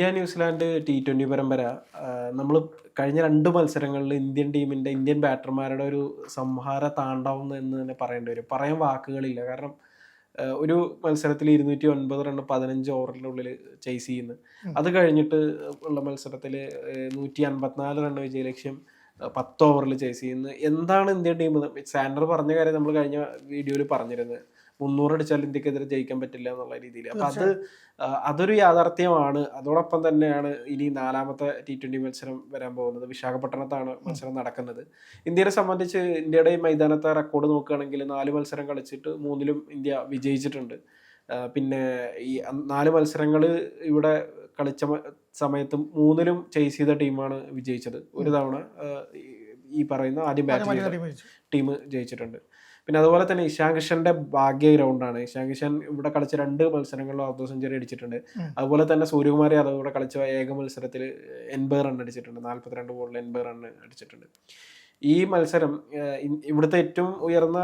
India New Zealand T twenty പരമ്പര നമ്മൾ കഴിഞ്ഞ രണ്ട് മത്സരങ്ങളിൽ ഇന്ത്യൻ ടീമിന്റെ ഇന്ത്യൻ ബാറ്റർമാരുടെ ഒരു സംഹാര താണ്ഡവം എന്ന് തന്നെ പറയേണ്ടി വരും. പറയാൻ വാക്കുകളില്ല. കാരണം ഒരു മത്സരത്തിൽ ഇരുന്നൂറ്റി ഒൻപത് റൺ പതിനഞ്ച് ഓവറിനുള്ളിൽ ചേസ് ചെയ്യുന്നു. അത് കഴിഞ്ഞിട്ട് ഉള്ള മത്സരത്തിൽ നൂറ്റി അൻപത്തിനാല് റൺ വിജയലക്ഷ്യം ആ, പത്ത് ഓവറിൽ ചേസ് ചെയ്യുന്നു. എന്താണ് ഇന്ത്യൻ ടീം? സാൻഡർ പറഞ്ഞ കാര്യം നമ്മൾ കഴിഞ്ഞ വീഡിയോയിൽ പറഞ്ഞിരുന്നത്. മുന്നൂറ് അടിച്ചാൽ ഇന്ത്യക്കെതിരെ ജയിക്കാൻ പറ്റില്ല എന്നുള്ള രീതിയിൽ. അപ്പൊ അത് അതൊരു യാഥാർത്ഥ്യമാണ്. അതോടൊപ്പം തന്നെയാണ് ഇനി നാലാമത്തെ ടി ട്വന്റി മത്സരം വരാൻ പോകുന്നത്. വിശാഖപട്ടണത്താണ് മത്സരം നടക്കുന്നത്. ഇന്ത്യയെ സംബന്ധിച്ച് ഇന്ത്യയുടെ മൈതാനത്തെ റെക്കോർഡ് നോക്കുകയാണെങ്കിൽ നാല് മത്സരം കളിച്ചിട്ട് മൂന്നിലും ഇന്ത്യ വിജയിച്ചിട്ടുണ്ട്. പിന്നെ ഈ നാല് മത്സരങ്ങൾ ഇവിടെ കളിച്ച സമയത്ത് മൂന്നിലും ചേസ് ചെയ്ത ടീമാണ് വിജയിച്ചത്. ഒരു തവണ ഈ- ഈ പറയുന്ന ആദ്യം ബാറ്റ് ചെയ്ത ടീം ജയിച്ചിട്ടുണ്ട്. പിന്നെ അതുപോലെ തന്നെ ഇഷാൻ കിഷന്റെ ഭാഗ്യ ഗ്രൗണ്ടാണ്. ഇഷാൻ കിഷൻ ഇവിടെ കളിച്ച രണ്ട് മത്സരങ്ങളിലും അർദ്ധ സെഞ്ചുറി അടിച്ചിട്ടുണ്ട്. അതുപോലെ തന്നെ സൂര്യകുമാർ യാദവ് ഇവിടെ കളിച്ച ഏക മത്സരത്തിൽ എൺപത് റൺ അടിച്ചിട്ടുണ്ട്. നാല്പത്തിരണ്ട് ബോളിൽ എൺപത് റൺ അടിച്ചിട്ടുണ്ട്. ഈ മത്സരം ഇവിടുത്തെ ഏറ്റവും ഉയർന്ന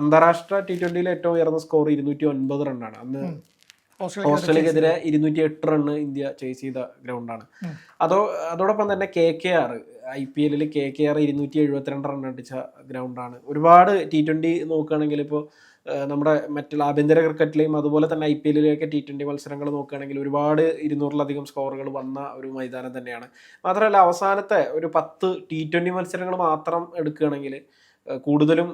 അന്താരാഷ്ട്ര ടി ട്വന്റിയിലെ ഏറ്റവും ഉയർന്ന സ്കോർ ഇരുന്നൂറ്റി ഒൻപത് റണ്ണാണ് അന്ന് ഓസ്ട്രേലിയക്കെതിരെ ഇരുന്നൂറ്റി എട്ട് റണ്ണ് ഇന്ത്യ ചേസ് ചെയ്ത ഗ്രൗണ്ടാണ് അതോ അതോടൊപ്പം തന്നെ K K R I P എല്ലിൽ കെ കെ ആർ ഇരുന്നൂറ്റി എഴുപത്തിരണ്ട് റൺ അടിച്ച ഗ്രൗണ്ടാണ്. ഒരുപാട് ടി ട്വന്റി നോക്കുകയാണെങ്കിൽ ഇപ്പോൾ നമ്മുടെ മറ്റുള്ള ആഭ്യന്തര ക്രിക്കറ്റിലെയും അതുപോലെ തന്നെ ഐ പി എല്ലിലെയൊക്കെ ടി ട്വന്റി മത്സരങ്ങൾ നോക്കുകയാണെങ്കിൽ ഒരുപാട് ഇരുന്നൂറിലധികം സ്കോറുകൾ വന്ന ഒരു മൈതാനം തന്നെയാണ്. മാത്രമല്ല അവസാനത്തെ ഒരു പത്ത് ടി ട്വന്റി മത്സരങ്ങൾ മാത്രം എടുക്കുകയാണെങ്കിൽ കൂടുതലും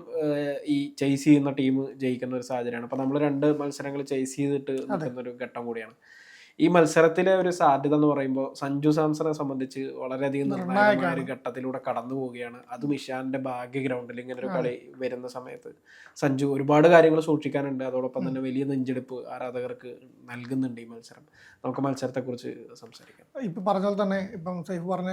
ഈ ചേസ് ചെയ്യുന്ന ടീം ജയിക്കുന്ന ഒരു സാഹചര്യമാണ്. അപ്പൊ നമ്മൾ രണ്ട് മത്സരങ്ങൾ ചേസ് ചെയ്തിട്ട് നിൽക്കുന്ന ഒരു ഘട്ടം കൂടിയാണ്. ഈ മത്സരത്തിലെ ഒരു സാധ്യത എന്ന് പറയുമ്പോൾ സഞ്ജു സാംസണെ സംബന്ധിച്ച് വളരെയധികം നിർണായകമായ ഒരു ഘട്ടത്തിലൂടെ കടന്നു പോവുകയാണ്. അതും ഇഷാന്റെ ഭാഗ്യ ഗ്രൗണ്ടിൽ ഇങ്ങനെ ഒരു കളി വരുന്ന സമയത്ത്. സഞ്ജു ഒരുപാട് കാര്യങ്ങൾ സൂക്ഷിക്കാനുണ്ട്. അതോടൊപ്പം തന്നെ വലിയ നെഞ്ചെടുപ്പ് ആരാധകർക്ക് നൽകുന്നുണ്ട് ഈ മത്സരം. നമുക്ക് മത്സരത്തെക്കുറിച്ച് സംസാരിക്കാം. ഇപ്പൊ പറഞ്ഞ പോലെ തന്നെ ഇപ്പം സൈഫ് പറഞ്ഞ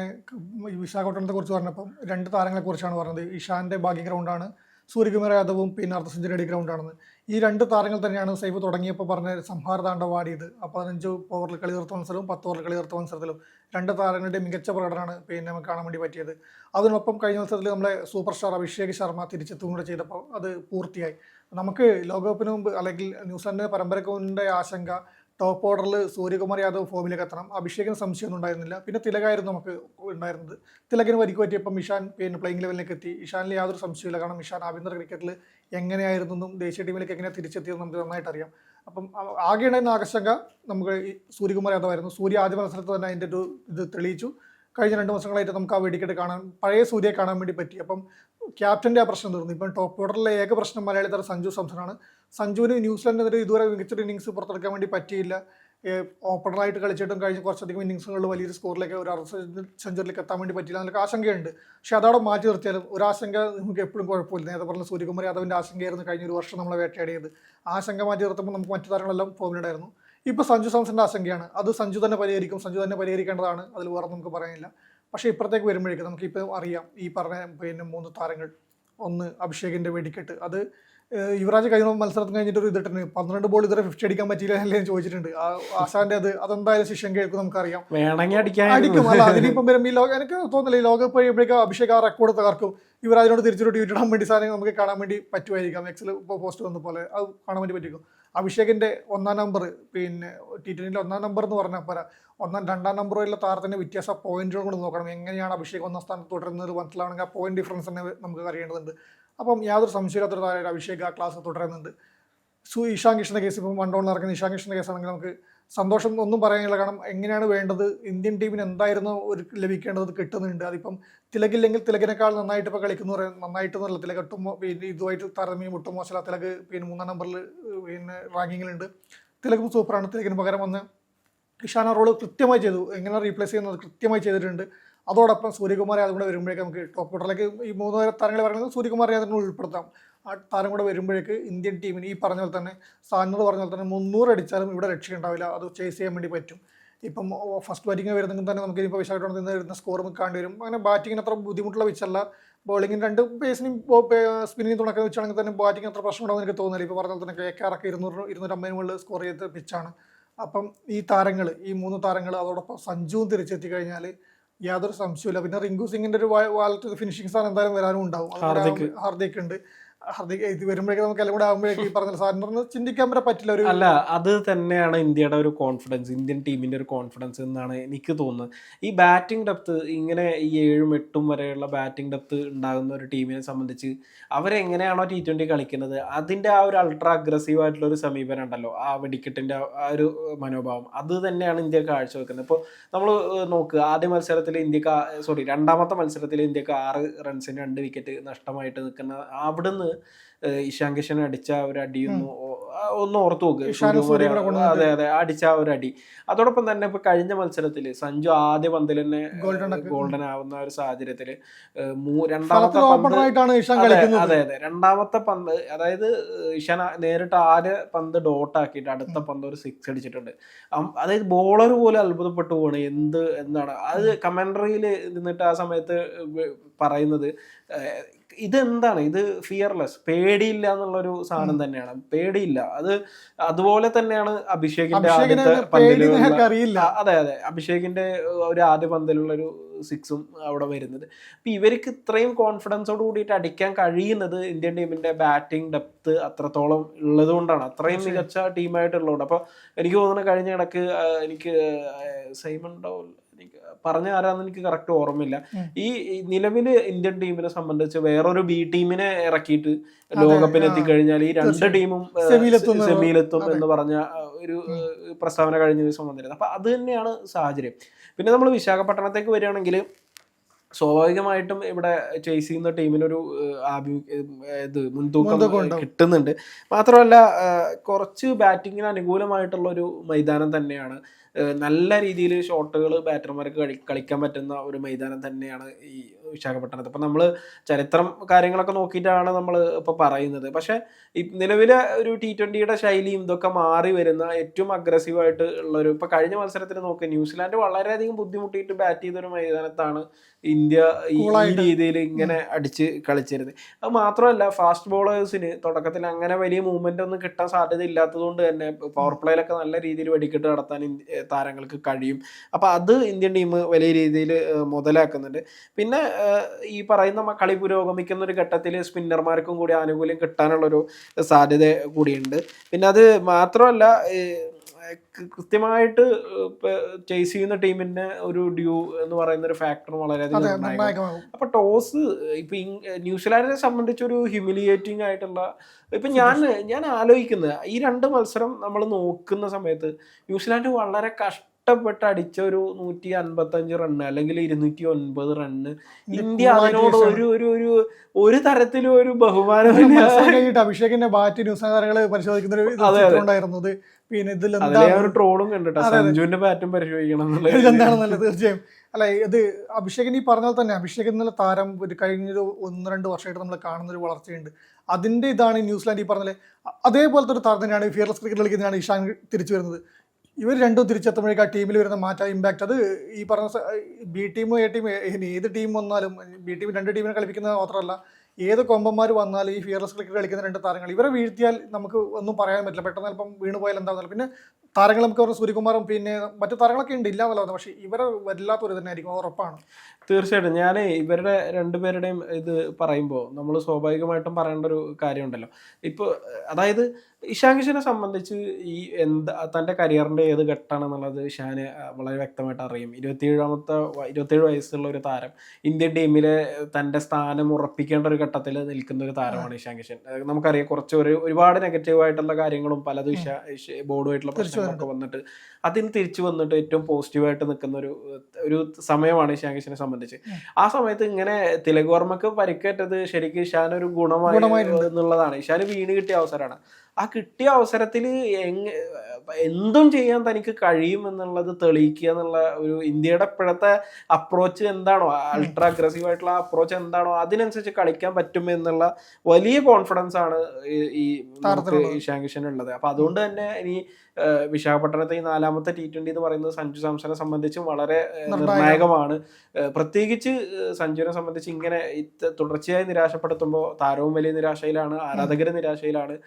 വിശാഖപട്ടണത്തെ കുറിച്ച് പറഞ്ഞപ്പം രണ്ട് താരങ്ങളെ കുറിച്ചാണ് പറഞ്ഞത്. ഇഷാന്റെ ഭാഗ്യ ഗ്രൗണ്ടാണ് സൂര്യകുമാർ യാദവും പിന്നെ അർദ്ധ സെഞ്ചുറി അടി ഗ്രൗണ്ടാണെന്ന് ഈ രണ്ട് താരങ്ങൾ തന്നെയാണ് സൈബ് തുടങ്ങിയപ്പോൾ പറഞ്ഞ സംഹാര താണ്ഡവം ആടിയത്. പതിനഞ്ച് ഓവറിൽ കളി തീർത്ത മത്സരവും പത്ത് ഓവറിൽ കളി തീർത്ത മത്സരത്തിലും രണ്ട് താരങ്ങളുടെ മികച്ച പ്രകടനമാണ് പിന്നെ നമുക്ക് കാണാൻ വേണ്ടി പറ്റിയത്. അതിനൊപ്പം കഴിഞ്ഞ മത്സരത്തിൽ നമ്മളെ സൂപ്പർ സ്റ്റാർ അഭിഷേക് ശർമ്മ തിരിച്ചെത്തും കൂടെ ചെയ്തപ്പോൾ അത് പൂർത്തിയായി. നമുക്ക് ലോകകപ്പിന് മുമ്പ് അല്ലെങ്കിൽ ന്യൂസിലാൻഡിന്റെ പരമ്പരയ്ക്ക് മുന്നേ ആശങ്ക ടോപ്പ് ഓർഡറിൽ സൂര്യകുമാർ യാദവ് ഫോമിലേക്ക് എത്തണം. അഭിഷേകിന് സംശയമൊന്നും ഉണ്ടായിരുന്നില്ല. പിന്നെ തിലകായിരുന്നു നമുക്ക് ഉണ്ടായിരുന്നത്. തിലകിന് പരിക്ക് പറ്റിയപ്പം ഇഷാൻ പിന്നെ പ്ലേയിങ് ലെവലിലേക്ക് എത്തി. ഇഷാനിൽ യാതൊരു സംശയമില്ല കാരണം ഇഷാൻ ആഭ്യന്തര ക്രിക്കറ്റിൽ എങ്ങനെയായിരുന്നു എന്നും ദേശീയ ടീമിലേക്ക് എങ്ങനെ തിരിച്ചെത്തിയെന്നും നമുക്ക് നന്നായിട്ട് അറിയാം അപ്പം ആകെ ഉണ്ടായിരുന്ന ആകർഷക നമുക്ക് സൂര്യകുമാർ യാദവ് ആയിരുന്നു. സൂര്യ ആദ്യ മത്സരത്തിൽ തന്നെ അതിന്റെ ഒരു ഇത് തെളിയിച്ചു. കഴിഞ്ഞ രണ്ട് മാസങ്ങളായിട്ട് നമുക്ക് ആ വെടിക്കെട്ട് കാണാൻ പഴയ സൂര്യയെ കാണാൻ വേണ്ടി പറ്റി. അപ്പം ക്യാപ്റ്റന്റെ ആ പ്രശ്നം തീർന്നു. ഇപ്പം ടോപ്പ് ഓർഡറിലെ ഏക പ്രശ്നം മലയാളി താരം സഞ്ജു സാംസണാണ്. സഞ്ജുവിന് ന്യൂസിലൻഡിനെതിരെ ഇതുവരെ മികച്ചൊരു ഇന്നിങ്സ് പുറത്തെടുക്കാൻ വേണ്ടി പറ്റിയില്ല. ഓപ്പണറായിട്ട് കളിച്ചിട്ടും കഴിഞ്ഞ കുറച്ചധികം ഇന്നിങ്സുകളിൽ വലിയൊരു സ്കോറിലേക്ക് ഒരു അർദ്ധ സെഞ്ചുറിയിലേക്ക് എത്താൻ വേണ്ടി പറ്റില്ല എന്നൊക്കെ ആശങ്കയുണ്ട്. പക്ഷെ അതവിടെ മാറ്റി നിർത്തിയാലും ഒരു ആശങ്ക നമുക്ക് എപ്പോഴും കുഴപ്പമില്ല. നേരത്തെ പറഞ്ഞ സൂര്യകുമാർ യാദവിന്റെ ആശങ്കയായിരുന്നു കഴിഞ്ഞ ഒരു വർഷം നമ്മളെ വേട്ടയാടിയത്. ആശങ്ക മാറ്റി നിർത്തുമ്പോൾ നമുക്ക് മറ്റു താരങ്ങളെല്ലാം ഫോമിലുണ്ടായിരുന്നു. ഇപ്പോൾ സഞ്ജു സാംസന്റെ ആശങ്കയാണ്. അത് സഞ്ജു തന്നെ പരിഹരിക്കും. സഞ്ജു തന്നെ പരിഹരിക്കേണ്ടതാണ്. അതിൽ വേറെ നമുക്ക് പറയാനില്ല. പക്ഷേ ഇപ്പുറത്തേക്ക് വരുമ്പോഴേക്കും നമുക്കിപ്പോൾ അറിയാം. ഈ പറഞ്ഞ പിന്നെ മൂന്ന് താരങ്ങൾ. ഒന്ന് അഭിഷേകിന്റെ വെടിക്കെട്ട്. അത് യുവരാജ് കഴിഞ്ഞ മത്സരത്തിന് കഴിഞ്ഞിട്ട് ഒരു ഇതിട്ടുണ്ട് പന്ത്രണ്ട് ബോൾ ഇതുവരെ ഫിഫ്റ്റി അടിക്കാൻ പറ്റിയില്ല അല്ലേ ചോദിച്ചിട്ടുണ്ട്. ആ ആശാന്റെ അത് അതെന്തായാലും ശിഷ്യൻ കേൾക്കും നമുക്കറിയാം. വേണമെങ്കിൽ അടിക്കും. അടിക്കാൻ അല്ല അതിനിപ്പം വരും. ഈ ലോക എനിക്ക് തോന്നുന്നില്ല. ഈ ലോകകപ്പ് കഴിയുമ്പോഴേക്കും അഭിഷേക് ആ റെക്കോർഡ് തകർക്കും. യുവരാജിനോട് തിരിച്ചൊരു ട്വീറ്റ് ഇടാൻ വേണ്ടി സാധനം നമുക്ക് കാണാൻ വേണ്ടി പറ്റുമായിരിക്കാം. എക്സിൽ ഇപ്പോൾ പോസ്റ്റ് വന്ന പോലെ അത് കാണാൻ വേണ്ടി പറ്റിക്കും അഭിഷേകിന്റെ ഒന്നാം നമ്പർ പിന്നെ ടി ട്വന്റിന്റെ ഒന്നാം നമ്പർ എന്ന് പറഞ്ഞാൽ പോരാ. ഒന്നാം രണ്ടാം നമ്പറുള്ള താരത്തിന്റെ വ്യത്യാസ പോയിന്റുകൾ കൂടെ നോക്കണം. എങ്ങനെയാണ് അഭിഷേക് ഒന്നാം സ്ഥാനത്ത് തുടരുന്നത്? മനസ്സിലാവണമെങ്കിൽ ആ പോയിന്റ് ഡിഫറൻസ് തന്നെ നമുക്ക് അറിയേണ്ടതുണ്ട്. അപ്പം യാതൊരു സംശയമില്ലാത്തൊരു താരമായിട്ട് അഭിഷേക് ആ ക്ലാസ് തുടരുന്നുണ്ട്. സു ഇഷാൻ കിഷന്റെ കേസ് ഇപ്പം വൺ ഡൗൺ നടക്കുന്ന ഇഷാൻ കിഷന്റെ കേസാണെങ്കിൽ നമുക്ക് സന്തോഷം ഒന്നും പറയാനില്ല. കാരണം എങ്ങനെയാണ് വേണ്ടത്? ഇന്ത്യൻ ടീമിന് എന്തായിരുന്നു ഒരു ലഭിക്കേണ്ടത് കിട്ടുന്നുണ്ട്. അതിപ്പം തിലകില്ലെങ്കിൽ തിലകിനേക്കാൾ നന്നായിട്ട് ഇപ്പോൾ കളിക്കുന്നു പറയാൻ നന്നായിട്ട് എന്നല്ല തിലക് ഒട്ടും പിന്നെ ഇതുമായിട്ട് താരതമ്യം ഒട്ടും മോശമല്ല. തിലക് പിന്നെ മൂന്നാം നമ്പറിൽ പിന്നെ റാങ്കിങ്ങിലുണ്ട്. തിലകും സൂപ്പറാണ്. തിലകിന് പകരം വന്ന് ഇഷാൻ ആ റോൾ കൃത്യമായി ചെയ്തു. എങ്ങനെ റീപ്ലേസ് ചെയ്യുന്നത് കൃത്യമായി ചെയ്തിട്ടുണ്ട്. അതോടൊപ്പം സൂര്യകുമാർ യാദവ് കൂടെ വരുമ്പോഴേക്ക് നമുക്ക് ടോപ്പ് ഓർഡറിലേക്ക് ഈ മൂന്ന് താരങ്ങൾ പറയുന്നത് സൂര്യകുമാർ യാദവിനെ ഉൾപ്പെടുത്താം. ആ താരം കൂടെ വരുമ്പോഴേക്ക് ഇന്ത്യൻ ടീമിന് ഈ പറഞ്ഞ പോലെ തന്നെ സാനോട് പറഞ്ഞ പോലെ തന്നെ മുന്നൂറ് അടിച്ചാലും ഇവിടെ രക്ഷയുണ്ടാവില്ല അത് ചേസ് ചെയ്യാൻ വേണ്ടി പറ്റും. ഇപ്പം ഫസ്റ്റ് ബാറ്റിംഗ് വരുന്നെങ്കിൽ തന്നെ നമുക്ക് ഇപ്പോൾ വിശാഖപട്ടണത്തിൽ നിന്ന് വരുന്ന സ്കോർ മുക്കാണ്ടി വരും. അങ്ങനെ ബാറ്റിങ്ങിന് അത്ര ബുദ്ധിമുട്ടുള്ള പിച്ചല്ല ബോളിങ്ങിന് രണ്ട് പേസിനും സ്പിന്നിങ് തുണക്കം വെച്ചാണെങ്കിൽ തന്നെ ബാറ്റിംഗ് അത്ര പ്രശ്നം ഉണ്ടാവും എനിക്ക് തോന്നുന്നില്ല. ഇപ്പോൾ പറഞ്ഞ പോലെ തന്നെ കെ ആറൊക്കെ ഇരുന്നൂറ് ഇരുന്നൂറ്റമ്പതിന് മുകളിൽ സ്കോർ ചെയ്ത പിച്ചാണ് അപ്പം ഈ താരങ്ങൾ ഈ മൂന്ന് താരങ്ങൾ അതോടൊപ്പം സഞ്ജുവും തിരിച്ചെത്തി കഴിഞ്ഞാൽ യാതൊരു സംശയമില്ല പിന്നെ റിങ്കു സിംഗിന്റെ ഒരു വാലറ്റ് ഫിനിഷിംഗ് സാധനം എന്തായാലും വരാനും ഉണ്ടാവും. ഹാർദിക് ഉണ്ട്. ഹാർദിക് വരുമ്പോഴേക്കും നമുക്ക് എല്ലാം കൂടെ ആകുമ്പോഴേക്കും പറഞ്ഞ സാറിന് ചിന്തിക്കാൻ വരെ പറ്റില്ല ഒരു അല്ല അത് തന്നെയാണ് ഇന്ത്യയുടെ ഒരു കോൺഫിഡൻസ് ഇന്ത്യൻ ടീമിന്റെ ഒരു കോൺഫിഡൻസ് എന്നാണ് എനിക്ക് തോന്നുന്നത്. ഈ ബാറ്റിംഗ് ഡെപ്ത് ഇങ്ങനെ ഈ ഏഴും എട്ടും വരെയുള്ള ബാറ്റിംഗ് ഡെപ്ത് ഉണ്ടാകുന്ന ഒരു ടീമിനെ സംബന്ധിച്ച് അവരെങ്ങനെയാണോ ടി ട്വന്റി കളിക്കുന്നത്? അതിന്റെ ആ ഒരു അൾട്രാ അഗ്രസീവ് ആയിട്ടുള്ള ഒരു സമീപനം ഉണ്ടല്ലോ ആ വെടിക്കെട്ടിന്റെ ആ ഒരു മനോഭാവം. അത് തന്നെയാണ് ഇന്ത്യ കാഴ്ചവെക്കുന്നത്. ഇപ്പോൾ നമ്മൾ നോക്കുക ആദ്യ മത്സരത്തിൽ ഇന്ത്യയ്ക്ക് സോറി രണ്ടാമത്തെ മത്സരത്തിൽ ഇന്ത്യയ്ക്ക് ആറ് റൺസിന് രണ്ട് വിക്കറ്റ് നഷ്ടമായിട്ട് നിൽക്കുന്ന അവിടുന്ന് ഏഹ് ഇഷാൻ കിഷൻ അടിച്ച ഒരു അടിയൊന്നു ഒന്ന് ഓർത്തു നോക്ക്. അതെ അതെ അടിച്ച ഒരു അടി. അതോടൊപ്പം തന്നെ ഇപ്പൊ കഴിഞ്ഞ മത്സരത്തിൽ സഞ്ജു ആദ്യ പന്തിൽ തന്നെ ഗോൾഡൻ ഗോൾഡൻ ആവുന്ന ഒരു സാഹചര്യത്തിൽ രണ്ടാമത്തെ പന്ത് അതെ അതെ രണ്ടാമത്തെ പന്ത് അതായത് ഇഷാൻ നേരിട്ട് ആദ്യ പന്ത് ഡോട്ട് ആക്കിയിട്ട് അടുത്ത പന്ത് ഒരു സിക്സ് അടിച്ചിട്ടുണ്ട്. അതായത് ബോളർ പോലും അത്ഭുതപ്പെട്ടു പോണ്. എന്ത് എന്താണ്? അത് കമന്ററിയിൽ നിന്നിട്ട് ആ സമയത്ത് പറയുന്നത് ഏഹ് ഇതെന്താണ്? ഇത് ഫിയർലെസ് പേടിയില്ല എന്നുള്ളൊരു സാധനം തന്നെയാണ്. പേടിയില്ല. അത് അതുപോലെ തന്നെയാണ് അഭിഷേകിന്റെ അഭിഷേകിനെ ആദ്യത്തെ പന്തിലുള്ള അറിയില്ല. അതെ അതെ. അഭിഷേകിന്റെ ഒരു ആദ്യ പന്തിലുള്ള ഒരു സിക്സും അവിടെ വരുന്നത്. അപ്പൊ ഇവർക്ക് ഇത്രയും കോൺഫിഡൻസോട് കൂടിയിട്ട് അടിക്കാൻ കഴിയുന്നത് ഇന്ത്യൻ ടീമിന്റെ ബാറ്റിംഗ് ഡെപ്ത് അത്രത്തോളം ഉള്ളത് കൊണ്ടാണ് അത്രയും മികച്ച ടീമായിട്ടുള്ളതുകൊണ്ട് അപ്പൊ എനിക്ക് തോന്നുന്നു കഴിഞ്ഞ ഇടയ്ക്ക് എനിക്ക് സൈമൺ ഡോൾ പറഞ്ഞ ആരാന്ന് എനിക്ക് കറക്റ്റ് ഓർമ്മയില്ല. ഈ നിലവിൽ ഇന്ത്യൻ ടീമിനെ സംബന്ധിച്ച് വേറൊരു ബി ടീമിനെ ഇറക്കിയിട്ട് ലോകകപ്പിന് എത്തിക്കഴിഞ്ഞാൽ ഈ രണ്ട് ടീമും സെമിയിലെത്തും എന്ന് പറഞ്ഞ ഒരു പ്രസ്താവന കഴിഞ്ഞ ദിവസം വന്നിരുന്നത് അപ്പൊ അത് തന്നെയാണ് സാഹചര്യം. പിന്നെ നമ്മൾ വിശാഖപട്ടണത്തേക്ക് വരികയാണെങ്കിൽ സ്വാഭാവികമായിട്ടും ഇവിടെ ചേസ് ചെയ്യുന്ന ടീമിനൊരു ആഭി ഇത് മുൻതൂക്കം കിട്ടുന്നുണ്ട്. മാത്രമല്ല കുറച്ച് ബാറ്റിങ്ങിന് അനുകൂലമായിട്ടുള്ള ഒരു മൈതാനം തന്നെയാണ്. നല്ല രീതിയിൽ ഷോട്ടുകൾ ബാറ്റർമാർക്ക് കളി കളിക്കാൻ പറ്റുന്ന ഒരു മൈതാനം തന്നെയാണ് ഈ വിശാഖപട്ടണത്ത്. അപ്പം നമ്മൾ ചരിത്രം കാര്യങ്ങളൊക്കെ നോക്കിയിട്ടാണ് നമ്മൾ ഇപ്പോൾ പറയുന്നത്. പക്ഷേ ഈ നിലവിലെ ഒരു ടി ട്വന്റിയുടെ ശൈലിയും ഇതൊക്കെ മാറി വരുന്ന ഏറ്റവും അഗ്രസീവായിട്ട് ഉള്ളൊരു ഇപ്പോൾ കഴിഞ്ഞ മത്സരത്തിൽ നോക്കുക ന്യൂസിലാൻഡ് വളരെയധികം ബുദ്ധിമുട്ടിയിട്ട് ബാറ്റ് ചെയ്തൊരു മൈതാനത്താണ് ഇന്ത്യ ഈ രീതിയിൽ ഇങ്ങനെ അടിച്ച് കളിച്ചിരുന്നത്. അത് മാത്രമല്ല ഫാസ്റ്റ് ബോളേഴ്സിന് തുടക്കത്തിൽ അങ്ങനെ വലിയ മൂവ്മെന്റ് ഒന്നും കിട്ടാൻ സാധ്യത ഇല്ലാത്തതുകൊണ്ട് തന്നെ പവർ പ്ലേയിലൊക്കെ നല്ല രീതിയിൽ വെടിക്കെട്ട് നടത്താൻ താരങ്ങൾക്ക് കഴിയും. അപ്പൊ അത് ഇന്ത്യൻ ടീം വലിയ രീതിയിൽ മുതലാക്കുന്നുണ്ട്. പിന്നെ ഈ പറയുന്ന കളി പുരോഗമിക്കുന്ന ഒരു ഘട്ടത്തിൽ സ്പിന്നർമാർക്കും കൂടി ആനുകൂല്യം കിട്ടാനുള്ളൊരു സാധ്യത കൂടിയുണ്ട്. പിന്നെ അത് മാത്രമല്ല കൃത്യമായിട്ട് ചേസ് ചെയ്യുന്ന ടീമിന്റെ ഒരു ഡ്യൂ എന്ന് പറയുന്ന ഒരു ഫാക്ടർ വളരെയധികം നിർണായകമാകും. അപ്പൊ ടോസ് ഇപ്പൊ ന്യൂസിലാൻഡിനെ സംബന്ധിച്ച് ഒരു ഹ്യൂമിലിയേറ്റിംഗ് ആയിട്ടുള്ള ഇപ്പൊ ഞാൻ ഞാൻ ആലോചിക്കുന്നത് ഈ രണ്ട് മത്സരം നമ്മൾ നോക്കുന്ന സമയത്ത് ന്യൂസിലാൻഡ് വളരെ കഷ്ടപ്പെട്ട് അടിച്ച ഒരു നൂറ്റി അൻപത്തി അഞ്ച് റണ്ണ് അല്ലെങ്കിൽ ഇരുന്നൂറ്റി ഒൻപത് റണ്ണ് ഇന്ത്യ അതിനോട് ഒരു ഒരു ഒരു ഒരു തരത്തിലും ഒരു ബഹുമാനം കഴിഞ്ഞിട്ട് അഭിഷേകിന്റെ ബാറ്റ് ന്യൂസ് താരങ്ങൾ പരിശോധിക്കുന്ന ഒരു. പിന്നെ ഇതിൽ ഒരു ട്രോളും കണ്ടിട്ട്. സഞ്ജുവിന്റെ ബാറ്റും പരിശോധിക്കണം എന്താണെന്നല്ല തീർച്ചയായും. അല്ല ഇത് അഭിഷേകിന് ഈ പറഞ്ഞാൽ തന്നെ അഭിഷേകൻ എന്നുള്ള താരം ഒരു കഴിഞ്ഞൊരു ഒന്ന് രണ്ട് വർഷമായിട്ട് നമ്മൾ കാണുന്ന ഒരു വളർച്ചയുണ്ട്. അതിന്റെ ഇതാണ് ന്യൂസിലാൻഡ് ഈ പറഞ്ഞാൽ അതേപോലത്തെ ഒരു താരം തന്നെയാണ് ഫിയർലെസ് ക്രിക്കറ്റ് കളിക്കുന്നതാണ് ഇഷാൻ തിരിച്ചു വരുന്നത്. ഇവർ രണ്ടും തിരിച്ചെത്തുമ്പോഴേക്കും ആ ടീമിൽ വരുന്ന മാറ്റം ഇമ്പാക്ട് അത് ഈ പറഞ്ഞ ബി ടീമും എ ടീം ഏത് ടീം വന്നാലും ബി ടീം രണ്ട് ടീമിനെ കളിപ്പിക്കുന്നത് മാത്രമല്ല ഏത് കൊമ്പന്മാർ വന്നാലും ഈ ഫിയർലെസ് ക്രിക്കറ്റ് കളിക്കുന്ന രണ്ട് താരങ്ങൾ ഇവരെ വീഴ്ത്തിയാൽ നമുക്ക് ഒന്നും പറയാൻ പറ്റില്ല. പെട്ടെന്ന് ചിലപ്പം വീണ് പോയാൽ പിന്നെ താരങ്ങൾ നമുക്ക് പറഞ്ഞ സൂര്യകുമാറും പിന്നെ മറ്റു താരങ്ങളൊക്കെ ഉണ്ട് ഇല്ല എന്നല്ല പക്ഷേ ഇവരെ വല്ലാത്തൊരു തന്നെ ആയിരിക്കും ഉറപ്പാണ്. തീർച്ചയായിട്ടും. ഞാൻ ഇവരുടെ രണ്ടുപേരുടെയും ഇത് പറയുമ്പോൾ നമ്മൾ സ്വാഭാവികമായിട്ടും പറയേണ്ട ഒരു കാര്യമുണ്ടല്ലോ. ഇപ്പോൾ അതായത് ഇഷാൻ കിഷനെ സംബന്ധിച്ച് ഈ എന്താ തന്റെ കരിയറിന്റെ ഏത് ഘട്ടമാണെന്നുള്ളത് ഇഷാന് വളരെ വ്യക്തമായിട്ട് അറിയും. ഇരുപത്തിയേഴാമത്തെ ഇരുപത്തിയേഴ് വയസ്സുള്ള ഒരു താരം ഇന്ത്യൻ ടീമിലെ തന്റെ സ്ഥാനം ഉറപ്പിക്കേണ്ട ഒരു ഘട്ടത്തിൽ നിൽക്കുന്ന ഒരു താരമാണ് ഇഷാൻ കിഷൻ നമുക്കറിയാം കുറച്ച് ഒരു ഒരുപാട് നെഗറ്റീവായിട്ടുള്ള കാര്യങ്ങളും പലതും ഇഷ- ബോർഡുമായിട്ടുള്ള പ്രശ്നങ്ങളൊക്കെ വന്നിട്ട് അതിന് തിരിച്ചു വന്നിട്ട് ഏറ്റവും പോസിറ്റീവായിട്ട് നിൽക്കുന്ന ഒരു ഒരു സമയമാണ് ഇഷാൻ കിഷനെ സംബന്ധിച്ച്. ആ സമയത്ത് ഇങ്ങനെ തിലക് വർമ്മക്ക് പരിക്കേറ്റത് ശരിക്കും ഇഷാൻ ഒരു ഗുണമായി ഗുണമായിട്ടുണ്ട്. എന്നുള്ളതാണ്. ഇഷാന് വീണ് കിട്ടിയ അവസരമാണ്. ആ കിട്ടിയ അവസരത്തിൽ എങ് എന്തും ചെയ്യാൻ തനിക്ക് കഴിയും എന്നുള്ളത് തെളിയിക്കുക എന്നുള്ള ഒരു ഇന്ത്യയുടെ ഇപ്പോഴത്തെ അപ്രോച്ച് എന്താണോ? അൾട്രാ അഗ്രസീവ് ആയിട്ടുള്ള അപ്രോച്ച് എന്താണോ? അതിനനുസരിച്ച് കളിക്കാൻ പറ്റും എന്നുള്ള വലിയ കോൺഫിഡൻസ് ആണ് ഈ- ഇഷാൻ കിഷൻ ഉള്ളത് അപ്പൊ അതുകൊണ്ട് തന്നെ ഇനി വിശാഖപട്ടണത്തെ ഈ നാലാമത്തെ ടി ട്വന്റി എന്ന് പറയുന്നത് സഞ്ജു സാംസനെ സംബന്ധിച്ചും വളരെ. നിർണായകമാണ്. പ്രത്യേകിച്ച് സഞ്ജുവിനെ സംബന്ധിച്ച് ഇങ്ങനെ തുടർച്ചയായി നിരാശപ്പെടുത്തുമ്പോൾ താരവും വലിയ നിരാശയിലാണ് ആരാധകർ നിരാശയിലാണ്.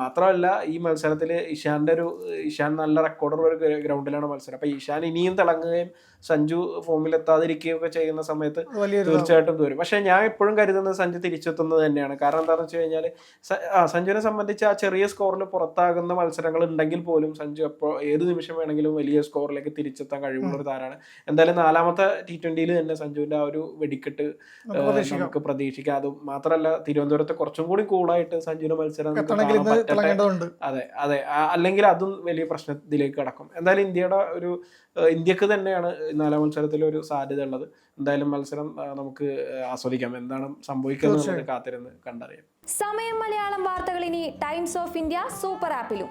മാത്രമല്ല ഈ മത്സരത്തിൽ ഇഷാന്റെ ഒരു ഇഷാൻ നല്ല റെക്കോർഡുള്ള ഒരു ഗ്രൗണ്ടിലാണ് മത്സരം. അപ്പൊ ഇഷാൻ ഇനിയും തിളങ്ങുകയും സഞ്ജു ഫോമിൽ എത്താതിരിക്കുകയും ഒക്കെ ചെയ്യുന്ന സമയത്ത് തീർച്ചയായിട്ടും തോരും. പക്ഷെ ഞാൻ എപ്പോഴും കരുതുന്നത് സഞ്ജു തിരിച്ചെത്തുന്നത് തന്നെയാണ്. കാരണം എന്താണെന്ന് വെച്ച് കഴിഞ്ഞാൽ സഞ്ജുവിനെ സംബന്ധിച്ച് ആ ചെറിയ സ്കോറിൽ പുറത്താകുന്ന മത്സരങ്ങൾ ഉണ്ടെങ്കിൽ പോലും സഞ്ജു എപ്പോ ഏത് നിമിഷം വേണമെങ്കിലും വലിയ സ്കോറിലേക്ക് തിരിച്ചെത്താൻ കഴിവുള്ള ഒരു താരമാണ് എന്തായാലും നാലാമത്തെ ടി ട്വന്റിയിൽ തന്നെ സഞ്ജുവിന്റെ ആ ഒരു വെടിക്കെട്ട് നമുക്ക് പ്രതീക്ഷിക്കാം. അത് മാത്രമല്ല തിരുവനന്തപുരത്ത് കുറച്ചും കൂടി കൂളായിട്ട് സഞ്ജുവിന്റെ മത്സരം അതെ അതെ. അല്ലെങ്കിൽ അതും വലിയ പ്രശ്നത്തിലേക്ക് കടക്കും. എന്തായാലും ഇന്ത്യയുടെ ഒരു ഇന്ത്യയ്ക്ക് തന്നെയാണ് നാലാം മത്സരത്തിൽ ഒരു സാധ്യത ഉള്ളത്. എന്തായാലും മത്സരം നമുക്ക് ആസ്വദിക്കാം. എന്താണ് സംഭവിക്കുന്നത് കാത്തിരുന്ന് കണ്ടറിയാം. സമയം മലയാളം വാർത്തകൾ ഇനി ടൈംസ് ഓഫ് ഇന്ത്യ സൂപ്പർ ആപ്പിലും